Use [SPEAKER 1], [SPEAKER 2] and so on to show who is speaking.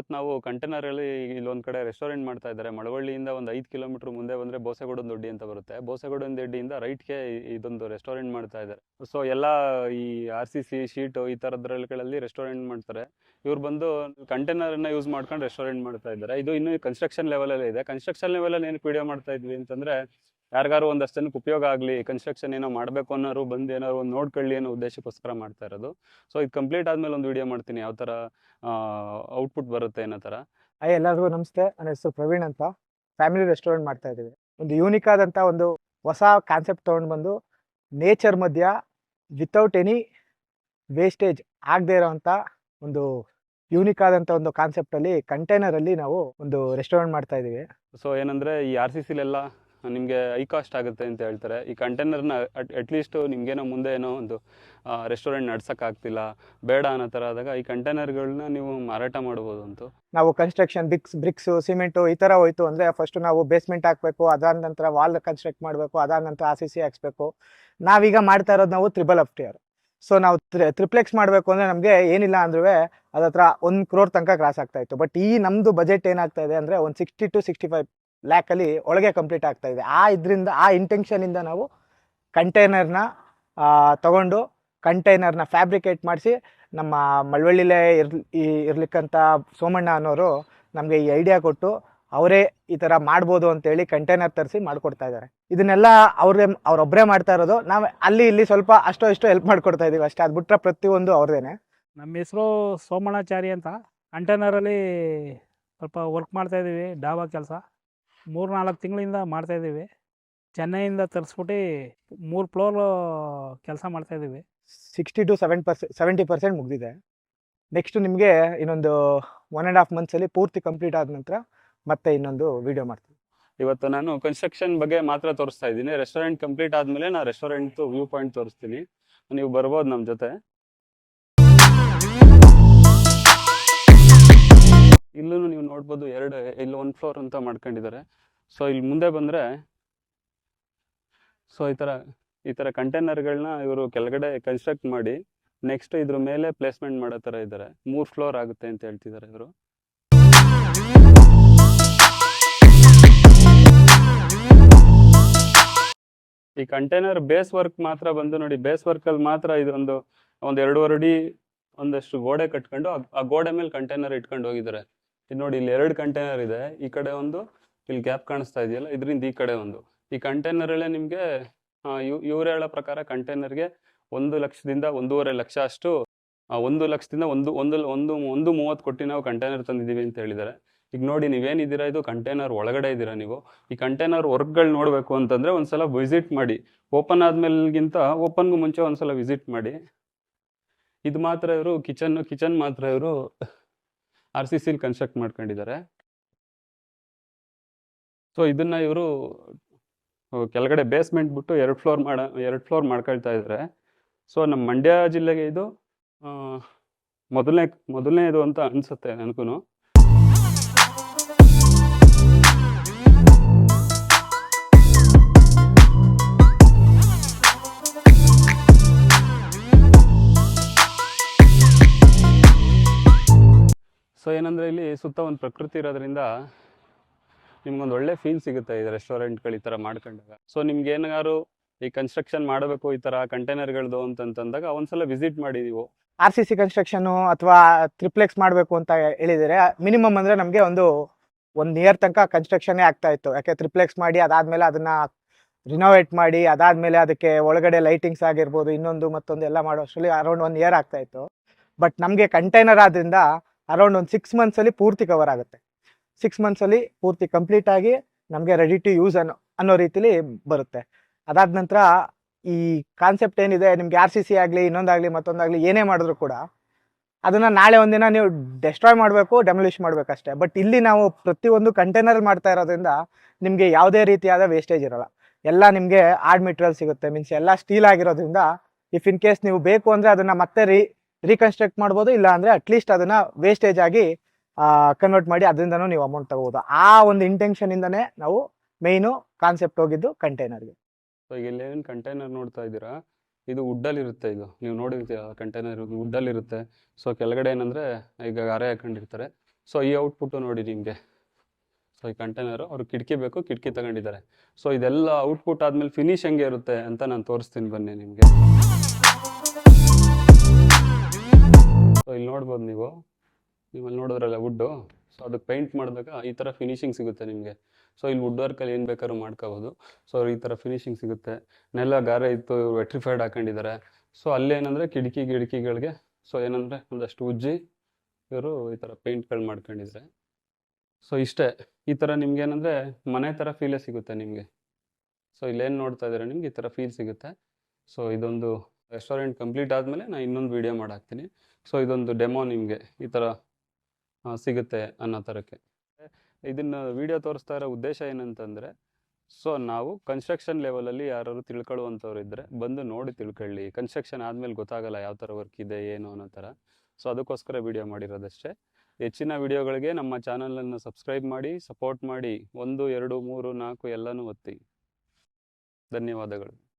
[SPEAKER 1] ಇವತ್ತು ನಾವು ಕಂಟೈನರಲ್ಲಿ ಇಲ್ಲೊಂದು ಕಡೆ ರೆಸ್ಟೋರೆಂಟ್ ಮಾಡ್ತಾ ಇದ್ದಾರೆ. ಮಳವಳ್ಳಿಯಿಂದ ಒಂದು ಐದು ಕಿಲೋಮೀಟರ್ ಮುಂದೆ ಬಂದರೆ ಬೋಸೆಗೌಡನ ದೊಡ್ಡಿ ಅಂತ ಬರುತ್ತೆ. ಬೋಸೆಗೌಡನ ದೊಡ್ಡಿಯಿಂದ ರೈಟ್ಗೆ ಇದೊಂದು ರೆಸ್ಟೋರೆಂಟ್ ಮಾಡ್ತಾ ಇದ್ದಾರೆ. ಸೊ ಎಲ್ಲ ಈ ಆರ್ ಸಿ ಸಿ ಶೀಟು ಈ ಥರದ್ರಲ್ಲಿ ರೆಸ್ಟೋರೆಂಟ್ ಮಾಡ್ತಾರೆ. ಇವ್ರು ಬಂದು ಕಂಟೈನರ್ನ ಯೂಸ್ ಮಾಡ್ಕೊಂಡು ರೆಸ್ಟೋರೆಂಟ್ ಮಾಡ್ತಾ ಇದ್ದಾರೆ. ಇದು ಇನ್ನೂ ಕನ್ಸ್ಟ್ರಕ್ಷನ್ ಲೆವೆಲಲ್ಲಿ ಇದೆ. ಕನ್ಸ್ಟ್ರಕ್ಷನ್ ಲೆವೆಲಲ್ಲಿ ಏನಕ್ಕೆ ವಿಡಿಯೋ ಮಾಡ್ತಾ ಇದ್ವಿ ಅಂತಂದರೆ ಯಾರಿಗಾರು ಒಂದಷ್ಟು ಜನಕ್ಕೆ ಉಪಯೋಗ ಆಗಲಿ ಕನ್ಸ್ಟ್ರಕ್ಷನ್ ಏನೋ ಮಾಡಬೇಕು ಅನ್ನೋರು ಬಂದು ಏನಾದ್ರು ಒಂದು ನೋಡ್ಕೊಳ್ಳಿ ಅನ್ನೋ ಉದ್ದೇಶಕ್ಕೋಸ್ಕರ ಮಾಡ್ತಾ ಇರೋದು. ಸೊ ಇದು ಕಂಪ್ಲೀಟ್ ಆದಮೇಲೆ ಒಂದು ವಿಡಿಯೋ ಮಾಡ್ತೀನಿ ಯಾವ ಥರ ಔಟ್ಪುಟ್ ಬರುತ್ತೆ ಅನ್ನೋ ಥರ.
[SPEAKER 2] ಅಯ್ಯ ಎಲ್ಲರಿಗೂ ನಮಸ್ತೆ ನನ್ನ ಹೆಸರು ಪ್ರವೀಣ್ ಅಂತ. ಫ್ಯಾಮಿಲಿ ರೆಸ್ಟೋರೆಂಟ್ ಮಾಡ್ತಾ ಇದ್ದೀವಿ. ಒಂದು ಯೂನಿಕ್ ಆದಂಥ ಒಂದು ಹೊಸ ಕಾನ್ಸೆಪ್ಟ್ ತೊಗೊಂಡು ಬಂದು ನೇಚರ್ ಮಧ್ಯ ವಿತೌಟ್ ಎನಿ ವೇಸ್ಟೇಜ್ ಆಗದೆ ಇರೋವಂಥ ಒಂದು ಯೂನಿಕ್ ಆದಂಥ ಒಂದು ಕಾನ್ಸೆಪ್ಟಲ್ಲಿ ಕಂಟೈನರಲ್ಲಿ ನಾವು ಒಂದು ರೆಸ್ಟೋರೆಂಟ್ ಮಾಡ್ತಾ ಇದ್ದೀವಿ.
[SPEAKER 1] ಸೊ ಏನಂದರೆ ಈ ಆರ್ ಸಿ ಸಿಲೆಲ್ಲ ನಿಮಗೆ ಐ ಕಾಸ್ಟ್ ಆಗುತ್ತೆ ಅಂತ ಹೇಳ್ತಾರೆ. ಈ ಕಂಟೈನರ್ನ ಅಟ್ ಅಟ್ಲೀಸ್ಟು ನಿಮಗೇನೋ ಮುಂದೆ ಏನೋ ಒಂದು ರೆಸ್ಟೋರೆಂಟ್ ನಡ್ಸೋಕ್ಕಾಗ್ತಿಲ್ಲ ಬೇಡ ಅನ್ನೋ ಥರ ಆದಾಗ ಈ ಕಂಟೈನರ್ಗಳನ್ನ ನೀವು ಮಾರಾಟ ಮಾಡ್ಬೋದು ಅಂತ.
[SPEAKER 2] ನಾವು ಕನ್ಸ್ಟ್ರಕ್ಷನ್ ಬಿಕ್ಸ್ ಬ್ರಿಕ್ಸು ಸಿಮೆಂಟು ಈ ಥರ ಹೋಯ್ತು ಅಂದರೆ ಫಸ್ಟ್ ನಾವು ಬೇಸ್ಮೆಂಟ್ ಹಾಕಬೇಕು, ಅದಾದ ನಂತರ ವಾಲ್ ಕನ್ಸ್ಟ್ರಕ್ಟ್ ಮಾಡಬೇಕು, ಅದಾದ ನಂತರ ಆರ್ ಸಿ ಸಿ ಹಾಕ್ಸ್ಬೇಕು. ನಾವೀಗ ಮಾಡ್ತಾ ಇರೋದು ನಾವು ತ್ರಿಬಲ್ ಅಪ್ ಟಿಯರ್ ಸೊ ನಾವು ತ್ರಿಪ್ಲೆಕ್ಸ್ ಮಾಡಬೇಕು ಅಂದರೆ ನಮಗೆ ಏನಿಲ್ಲ ಅಂದ್ರೂ ಅದತ್ರ ಒಂದು ಕ್ರೋರ್ ತನಕ ಕ್ರಾಸ್ ಆಗ್ತಾ ಇತ್ತು. ಬಟ್ ಈ ನಮ್ಮದು ಬಜೆಟ್ ಏನಾಗ್ತಾ ಇದೆ ಅಂದರೆ ಒಂದು ಸಿಕ್ಸ್ಟಿ ಟು ಸಿಕ್ಸ್ಟಿ ಫೈವ್ ಲ್ಯಾಕಲ್ಲಿ ಒಳಗೆ ಕಂಪ್ಲೀಟ್ ಆಗ್ತಾ ಇದೆ. ಆ ಇದರಿಂದ, ಆ ಇಂಟೆನ್ಷನಿಂದ ನಾವು ಕಂಟೈನರ್ನ ತಗೊಂಡು ಕಂಟೈನರ್ನ ಫ್ಯಾಬ್ರಿಕೇಟ್ ಮಾಡಿಸಿ ನಮ್ಮ ಮಳವಳ್ಳಿಲೇ ಇರ್ ಇರ್ಲಿಕ್ಕಂಥ ಸೋಮಣ್ಣ ಅನ್ನೋರು ನಮಗೆ ಈ ಐಡಿಯಾ ಕೊಟ್ಟು ಅವರೇ ಈ ಥರ ಮಾಡ್ಬೋದು ಅಂತೇಳಿ ಕಂಟೈನರ್ ತರಿಸಿ ಮಾಡಿಕೊಡ್ತಾ ಇದ್ದಾರೆ. ಇದನ್ನೆಲ್ಲ ಅವ್ರೇ ಅವ್ರೊಬ್ಬರೇ ಮಾಡ್ತಾ ಇರೋದು. ನಾವು ಅಲ್ಲಿ, ಇಲ್ಲಿ ಸ್ವಲ್ಪ ಅಷ್ಟೋ ಇಷ್ಟೋ ಹೆಲ್ಪ್ ಮಾಡ್ಕೊಡ್ತಾ ಇದ್ದೀವಿ ಅಷ್ಟೇ. ಅದು ಬಿಟ್ಟರೆ ಪ್ರತಿಯೊಂದು ಅವ್ರದೇನೆ.
[SPEAKER 3] ನಮ್ಮ ಹೆಸರು ಸೋಮಣ್ಣಾಚಾರಿ ಅಂತ. ಕಂಟೈನರಲ್ಲಿ ಸ್ವಲ್ಪ ವರ್ಕ್ ಮಾಡ್ತಾ ಇದ್ದೀವಿ ಡಾಬಾ ಕೆಲಸ. ಮೂರು ನಾಲ್ಕು ತಿಂಗಳಿಂದ ಮಾಡ್ತಾಯಿದ್ದೀವಿ ಚೆನ್ನೈಯಿಂದ ತರಿಸ್ಬಿಟ್ಟು ಮೂರು ಫ್ಲೋರ್ ಕೆಲಸ ಮಾಡ್ತಾಯಿದ್ದೀವಿ
[SPEAKER 2] sixty two seven percent seventy percent ಮುಗಿದಿದೆ. ನೆಕ್ಸ್ಟ್ ನಿಮಗೆ ಇನ್ನೊಂದು ಒನ್ ಆ್ಯಂಡ್ ಹಾಫ್ ಮಂತ್ಸಲ್ಲಿ ಪೂರ್ತಿ ಕಂಪ್ಲೀಟ್ ಆದ ನಂತರ ಮತ್ತೆ ಇನ್ನೊಂದು ವಿಡಿಯೋ ಮಾಡ್ತೀವಿ.
[SPEAKER 1] ಇವತ್ತು ನಾನು ಕನ್ಸ್ಟ್ರಕ್ಷನ್ ಬಗ್ಗೆ ಮಾತ್ರ ತೋರಿಸ್ತಾ ಇದ್ದೀನಿ. ರೆಸ್ಟೋರೆಂಟ್ ಕಂಪ್ಲೀಟ್ ಆದಮೇಲೆ ನಾನು ರೆಸ್ಟೋರೆಂಟ್ದು ವ್ಯೂ ಪಾಯಿಂಟ್ ತೋರಿಸ್ತೀನಿ. ನೀವು ಬರ್ಬೋದು ನಮ್ಮ ಜೊತೆ. ಇಲ್ಲೂ ನೀವು ನೋಡ್ಬೋದು ಎರಡು, ಇಲ್ಲಿ ಒಂದು ಫ್ಲೋರ್ ಅಂತ ಮಾಡ್ಕೊಂಡಿದ್ದಾರೆ. ಸೊ ಇಲ್ಲಿ ಮುಂದೆ ಬಂದರೆ ಸೊ ಈ ಥರ ಈ ಥರ ಕಂಟೈನರ್ಗಳನ್ನ ಇವರು ಕೆಳಗಡೆ ಕನ್ಸ್ಟ್ರಕ್ಟ್ ಮಾಡಿ ನೆಕ್ಸ್ಟ್ ಇದ್ರ ಮೇಲೆ ಪ್ಲೇಸ್ಮೆಂಟ್ ಮಾಡೋ ಥರ ಇದ್ದಾರೆ. ಮೂರು ಫ್ಲೋರ್ ಆಗುತ್ತೆ ಅಂತ ಹೇಳ್ತಿದ್ದಾರೆ ಇವರು. ಈ ಕಂಟೈನರ್ ಬೇಸ್ ವರ್ಕ್ ಮಾತ್ರ ಬಂದು ನೋಡಿ ಬೇಸ್ ವರ್ಕಲ್ಲಿ ಮಾತ್ರ ಇದೊಂದು, ಒಂದು ಎರಡೂವರೆ ಅಡಿ ಒಂದಷ್ಟು ಗೋಡೆ ಕಟ್ಕೊಂಡು, ಆ ಗೋಡೆ ಮೇಲೆ ಕಂಟೈನರ್ ಇಟ್ಕೊಂಡು ಹೋಗಿದ್ದಾರೆ. ಇದು ನೋಡಿ, ಇಲ್ಲಿ ಎರಡು ಕಂಟೈನರ್ ಇದೆ. ಈ ಕಡೆ ಒಂದು, ಇಲ್ಲಿ ಗ್ಯಾಪ್ ಕಾಣಿಸ್ತಾ ಇದೆಯಲ್ಲ, ಇದರಿಂದ ಈ ಕಡೆ ಒಂದು. ಈ ಕಂಟೈನರಲ್ಲೇ ನಿಮಗೆ ಇವ್ರು ಹೇಳೋ ಪ್ರಕಾರ ಕಂಟೈನರ್ಗೆ ಒಂದು ಲಕ್ಷದಿಂದ ಒಂದೂವರೆ ಲಕ್ಷ ಅಷ್ಟು ಒಂದು ಲಕ್ಷದಿಂದ ಒಂದು ಒಂದು ಒಂದು ಒಂದು ಮೂವತ್ತು ಕೊಟ್ಟು ನಾವು ಕಂಟೈನರ್ ತಂದಿದ್ದೀವಿ ಅಂತ ಹೇಳಿದ್ದಾರೆ. ಈಗ ನೋಡಿ, ನೀವೇನಿದ್ದೀರಾ? ಇದು ಕಂಟೈನರ್ ಒಳಗಡೆ ಇದ್ದೀರಾ ನೀವು? ಈ ಕಂಟೈನರ್ ವರ್ಕ್ಗಳು ನೋಡಬೇಕು ಅಂತಂದರೆ ಒಂದ್ಸಲ ವಿಸಿಟ್ ಮಾಡಿ. ಓಪನ್ ಆದಮೇಲೆಗಿಂತ ಓಪನ್ಗೂ ಮುಂಚೆ ಒಂದ್ಸಲ ವಿಸಿಟ್ ಮಾಡಿ. ಇದು ಮಾತ್ರ ಇವರು ಕಿಚನ್ ಕಿಚನ್ ಮಾತ್ರ ಇವರು ಆರ್ ಸಿ ಸಿಲ್ ಕನ್ಸ್ಟ್ರಕ್ಟ್ ಮಾಡ್ಕೊಂಡಿದ್ದಾರೆ. ಸೊ ಇದನ್ನ ಇವರು ಕೆಳಗಡೆ ಬೇಸ್ಮೆಂಟ್ ಬಿಟ್ಟು ಎರಡು ಫ್ಲೋರ್ ಮಾಡ, ಎರಡು ಫ್ಲೋರ್ ಮಾಡ್ಕೊಳ್ತಾ ಇದ್ದಾರೆ ಸೊ ನಮ್ಮ ಮಂಡ್ಯ ಜಿಲ್ಲೆಗೆ ಇದು ಮೊದಲನೇ, ಮೊದಲನೇದು ಅಂತ ಅನ್ಸುತ್ತೆ ನನಗೂ ಸೊ ಏನಂದರೆ ಇಲ್ಲಿ ಸುತ್ತ ಒಂದು ಪ್ರಕೃತಿ ಇರೋದ್ರಿಂದ ನಿಮ್ಗೊಂದು ಒಳ್ಳೆ ಫೀಲ್ ಸಿಗುತ್ತೆ ಇದು ರೆಸ್ಟೋರೆಂಟ್ಗಳು ಈ ಥರ ಮಾಡ್ಕೊಂಡಾಗ. ಸೊ ನಿಮ್ಗೆ ಏನಾದ್ರು ಈ ಕನ್ಸ್ಟ್ರಕ್ಷನ್ ಮಾಡಬೇಕು ಈ ಥರ ಕಂಟೈನರ್ಗಳದು ಅಂತಂತಂದಾಗ ಒಂದ್ಸಲ ವಿಸಿಟ್ ಮಾಡಿ ನೀವು.
[SPEAKER 2] ಆರ್ ಸಿ ಸಿ ಕನ್ಸ್ಟ್ರಕ್ಷನು ಅಥವಾ ತ್ರಿಪ್ಲೆಕ್ಸ್ ಮಾಡಬೇಕು ಅಂತ ಹೇಳಿದರೆ ಮಿನಿಮಮ್ ಅಂದರೆ ನಮಗೆ ಒಂದು ಒಂದು ಇಯರ್ ತನಕ ಕನ್ಸ್ಟ್ರಕ್ಷನ್ನೇ ಆಗ್ತಾ ಇತ್ತು. ಯಾಕೆ ತ್ರಿಪ್ಲೆಕ್ಸ್ ಮಾಡಿ, ಅದಾದಮೇಲೆ ಅದನ್ನು ರಿನೋವೇಟ್ ಮಾಡಿ, ಅದಾದಮೇಲೆ ಅದಕ್ಕೆ ಒಳಗಡೆ ಲೈಟಿಂಗ್ಸ್ ಆಗಿರ್ಬೋದು, ಇನ್ನೊಂದು ಮತ್ತೊಂದು ಎಲ್ಲ ಮಾಡೋ ಅಷ್ಟರಲ್ಲಿ ಅರೌಂಡ್ ಒನ್ ಇಯರ್ ಆಗ್ತಾ ಇತ್ತು. ಬಟ್ ನಮಗೆ ಕಂಟೈನರ್ ಆದ್ರಿಂದ ಅರೌಂಡ್ ಒಂದು ಸಿಕ್ಸ್ ಮಂತ್ಸಲ್ಲಿ ಪೂರ್ತಿ ಕವರ್ ಆಗುತ್ತೆ. ಸಿಕ್ಸ್ ಮಂತ್ಸಲ್ಲಿ ಪೂರ್ತಿ ಕಂಪ್ಲೀಟ್ ಆಗಿ ನಮಗೆ ರೆಡಿ ಟು ಯೂಸ್ ಅನ್ನೋ ಅನ್ನೋ ರೀತಿಲಿ ಬರುತ್ತೆ. ಅದಾದ ನಂತರ ಈ ಕಾನ್ಸೆಪ್ಟ್ ಏನಿದೆ, ನಿಮ್ಗೆ ಆರ್ ಸಿ ಸಿ ಆಗಲಿ, ಇನ್ನೊಂದಾಗಲಿ, ಮತ್ತೊಂದಾಗಲಿ, ಏನೇ ಮಾಡಿದ್ರು ಕೂಡ ಅದನ್ನು ನಾಳೆ ಒಂದಿನ ನೀವು ಡೆಸ್ಟ್ರಾಯ್ ಮಾಡಬೇಕು ಡೆಮಲಿಷ್ ಮಾಡಬೇಕಷ್ಟೇ. ಬಟ್ ಇಲ್ಲಿ ನಾವು ಪ್ರತಿಯೊಂದು ಕಂಟೈನರ್ ಮಾಡ್ತಾ ಇರೋದ್ರಿಂದ ನಿಮಗೆ ಯಾವುದೇ ರೀತಿಯಾದ ವೇಸ್ಟೇಜ್ ಇರಲ್ಲ. ಎಲ್ಲ ನಿಮಗೆ ಆರ್ಡ್ ಮೆಟೀರಿಯಲ್ ಸಿಗುತ್ತೆ. ಮೀನ್ಸ್ ಎಲ್ಲ ಸ್ಟೀಲ್ ಆಗಿರೋದ್ರಿಂದ ಇಫ್ ಇನ್ ಕೇಸ್ ನೀವು ಬೇಕು ಅಂದರೆ ಅದನ್ನು ಮತ್ತೆ ರೀ ರೀಕನ್ಸ್ಟ್ರಕ್ಟ್ ಮಾಡ್ಬೋದು ಇಲ್ಲ ಅಂದರೆ ಅಟ್ಲೀಸ್ಟ್ ಅದನ್ನ ವೇಸ್ಟೇಜ್ ಆಗಿ ಕನ್ವರ್ಟ್ ಮಾಡಿ ಅದರಿಂದನೂ ನೀವು ಅಮೌಂಟ್ ತಗೋಬೋದು. ಆ ಒಂದು ಇಂಟೆನ್ಷನಿಂದನೇ ನಾವು ಮೇಯ್ನು ಕಾನ್ಸೆಪ್ಟ್ ಹೋಗಿದ್ದು ಕಂಟೈನರ್ಗೆ
[SPEAKER 1] ಸೊ ಈಗ ಇಲ್ಲಿ ಏನು ಕಂಟೈನರ್ ನೋಡ್ತಾ ಇದ್ದೀರಾ? ಇದು ವುಡ್ಡಲ್ಲಿ ಇರುತ್ತೆ ಇದು. ನೀವು ನೋಡಿರ್ತೀರ ಕಂಟೈನರ್ ವುಡ್ಡಲ್ಲಿ ಇರುತ್ತೆ ಸೊ ಕೆಳಗಡೆ ಏನಂದರೆ, ಈಗ ಅರೆ ಹಾಕೊಂಡಿರ್ತಾರೆ. ಸೊ ಈ ಔಟ್ಪುಟ್ಟು ನೋಡಿ ನಿಮಗೆ. ಸೊ ಈ ಕಂಟೈನರು ಅವ್ರು ಕಿಟಕಿ ಬೇಕು, ಕಿಟಕಿ ತಗೊಂಡಿದ್ದಾರೆ. ಸೊ ಇದೆಲ್ಲ ಔಟ್ಪುಟ್ ಆದ್ಮೇಲೆ ಫಿನಿಶ್ ಹೆಂಗೆ ಇರುತ್ತೆ ಅಂತ ನಾನು ತೋರಿಸ್ತೀನಿ ಬನ್ನಿ ನಿಮಗೆ. ಸೊ ಇಲ್ಲಿ ನೋಡ್ಬೋದು ನೀವು. ನೀವು ಅಲ್ಲಿ ನೋಡಿದ್ರಲ್ಲ ವುಡ್ಡು ಸೊ ಅದಕ್ಕೆ ಪೇಂಟ್ ಮಾಡಿದಾಗ ಈ ಥರ ಫಿನಿಶಿಂಗ್ ಸಿಗುತ್ತೆ ನಿಮಗೆ. ಸೊ ಇಲ್ಲಿ ವುಡ್ ವರ್ಕಲ್ಲಿ ಏನು ಬೇಕಾದ್ರೂ ಮಾಡ್ಕೋಬೋದು. ಸೊ ಈ ಥರ ಫಿನಿಶಿಂಗ್ ಸಿಗುತ್ತೆ. ನೆಲ, ಗಾರೆ ಇತ್ತು ವೆಟ್ರಿಫೈಡ್ ಹಾಕೊಂಡಿದ್ದಾರೆ. ಸೊ ಅಲ್ಲೇನಂದರೆ ಕಿಟಕಿ ಗಿಡಕಿಗಳಿಗೆ ಸೊ ಏನಂದರೆ ಒಂದಷ್ಟು ಉಜ್ಜಿ ಇವರು ಈ ಥರ ಪೇಂಟ್ಗಳು ಮಾಡ್ಕೊಂಡಿದ್ದಾರೆ ಸೊ ಇಷ್ಟೇ. ಈ ಥರ ನಿಮ್ಗೆ ಏನಂದರೆ ಮನೆ ಥರ ಫೀಲೇ ಸಿಗುತ್ತೆ ನಿಮಗೆ. ಸೊ ಇಲ್ಲೇನು ನೋಡ್ತಾ ಇದ್ದೀರಾ ನಿಮ್ಗೆ? ಈ ಥರ ಫೀಲ್ ಸಿಗುತ್ತೆ. ಸೊ ಇದೊಂದು ರೆಸ್ಟೋರೆಂಟ್ ಕಂಪ್ಲೀಟ್ ಆದಮೇಲೆ ನಾನು ಇನ್ನೊಂದು ವೀಡಿಯೋ ಮಾಡಾಕ್ತೀನಿ. ಸೊ ಇದೊಂದು ಡೆಮೋ ನಿಮಗೆ ಈ ಥರ ಸಿಗುತ್ತೆ ಅನ್ನೋ ಥರಕ್ಕೆ ಇದನ್ನು ವೀಡಿಯೋ ತೋರಿಸ್ತಾ ಇರೋ ಉದ್ದೇಶ ಏನಂತಂದರೆ ಸೊ ನಾವು ಕನ್ಸ್ಟ್ರಕ್ಷನ್ ಲೆವೆಲಲ್ಲಿ ಯಾರು ತಿಳ್ಕೊಳ್ಳುವಂಥವ್ರು ಇದ್ದರೆ ಬಂದು ನೋಡಿ ತಿಳ್ಕೊಳ್ಳಿ. ಕನ್ಸ್ಟ್ರಕ್ಷನ್ ಆದಮೇಲೆ ಗೊತ್ತಾಗಲ್ಲ ಯಾವ ಥರ ವರ್ಕ್ ಇದೆ, ಏನು ಅನ್ನೋ ಥರ ಸೊ ಅದಕ್ಕೋಸ್ಕರ ವಿಡಿಯೋ ಮಾಡಿರೋದಷ್ಟೇ. ಹೆಚ್ಚಿನ ವಿಡಿಯೋಗಳಿಗೆ ನಮ್ಮ ಚಾನಲನ್ನು ಸಬ್ಸ್ಕ್ರೈಬ್ ಮಾಡಿ ಸಪೋರ್ಟ್ ಮಾಡಿ. ಒಂದು, ಎರಡು, ಮೂರು, ನಾಲ್ಕು ಎಲ್ಲನೂ ಒತ್ತಿ. ಧನ್ಯವಾದಗಳು.